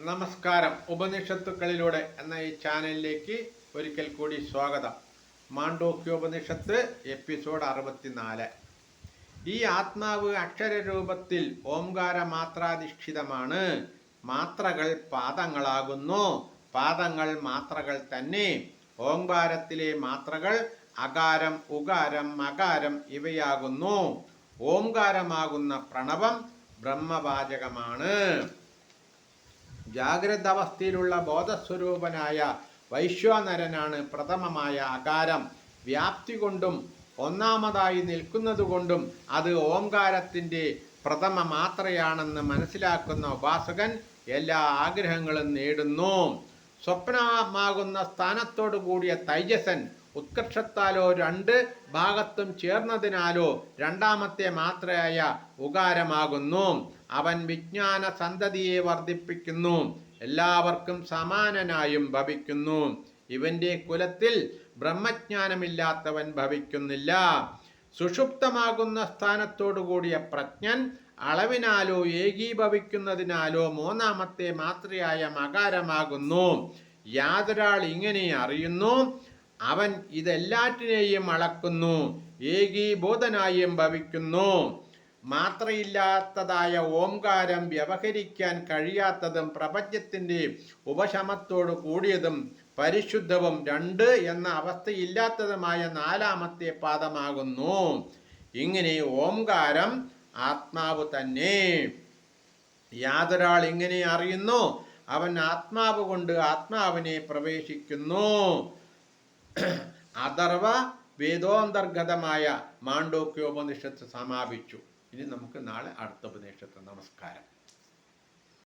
നമസ്കാരം. ഉപനിഷത്തുക്കളിലൂടെ എന്ന ഈ ചാനലിലേക്ക് ഒരിക്കൽ കൂടി സ്വാഗതം. മാണ്ഡോക്യോപനിഷത്ത് എപ്പിസോഡ് അറുപത്തിനാല്. ഈ ആത്മാവ് അക്ഷരരൂപത്തിൽ ഓംകാര മാത്രാധിഷ്ഠിതമാണ് മാത്രകൾ പാദങ്ങളാകുന്നു. പാദങ്ങൾ മാത്രകൾ തന്നെ. ഓംകാരത്തിലെ മാത്രകൾ അകാരം ഉകാരം മകാരം ഇവയാകുന്നു. ഓംകാരമാകുന്ന പ്രണവം ബ്രഹ്മവാചകമാണ്. ജാഗ്രത അവസ്ഥയിലുള്ള ബോധസ്വരൂപനായ വൈശ്വാനരനാണ് പ്രഥമമായ ആകാരം വ്യാപ്തി കൊണ്ടും ഒന്നാമതായി നിൽക്കുന്നതുകൊണ്ടും അത് ഓംകാരത്തിന്റെ പ്രഥമ മാത്രയാണെന്ന് മനസ്സിലാക്കുന്ന ഉപാസകൻ എല്ലാ ആഗ്രഹങ്ങളും നേടുന്നു. സ്വപ്നമാകുന്ന സ്ഥാനത്തോടു കൂടിയ തൈജസൻ ഉത്കർഷത്താലോ രണ്ട് ഭാഗത്തും ചേർന്നതിനാലോ രണ്ടാമത്തെ മാത്രയായ ഉകാരമാകുന്നു. അവൻ വിജ്ഞാന സന്തതിയെ വർദ്ധിപ്പിക്കുന്നു. എല്ലാവർക്കും സമാനനായും ഭവിക്കുന്നു. ഇവന്റെ കുലത്തിൽ ബ്രഹ്മജ്ഞാനമില്ലാത്തവൻ ഭവിക്കുന്നില്ല. സുഷുപ്തമാകുന്ന സ്ഥാനത്തോടു കൂടിയ പ്രജ്ഞൻ അളവിനാലോ ഏകീഭവിക്കുന്നതിനാലോ മൂന്നാമത്തെ മാത്രയായ മകാരമാകുന്നു. യാതൊരാൾ ഇങ്ങനെ അറിയുന്നു അവൻ ഇതെല്ലാറ്റിനെയും അളക്കുന്നു ഏകീബോധനായും ഭവിക്കുന്നു. മാത്രയില്ലാത്തതായ ഓംകാരം വ്യവഹരിക്കാൻ കഴിയാത്തതും പ്രപഞ്ചത്തിന്റെ ഉപശമത്തോട് കൂടിയതും പരിശുദ്ധവും രണ്ട് എന്ന അവസ്ഥയില്ലാത്തതുമായ നാലാമത്തെ പാദമാകുന്നു. ഇങ്ങനെ ഓംകാരം ആത്മാവ് തന്നെ. യാതൊരാൾ ഇങ്ങനെ അറിയുന്നു? അവൻ ആത്മാവ് കൊണ്ട് ആത്മാവിനെ പ്രവേശിക്കുന്നു. അഥർവ വേദോന്തർഗതമായ മാണ്ഡോക്യോപനിഷത്ത് സമാപിച്ചു. ഇനി നമുക്ക് നാളെ അടുത്ത ഉപനിഷത്ത്. നമസ്കാരം.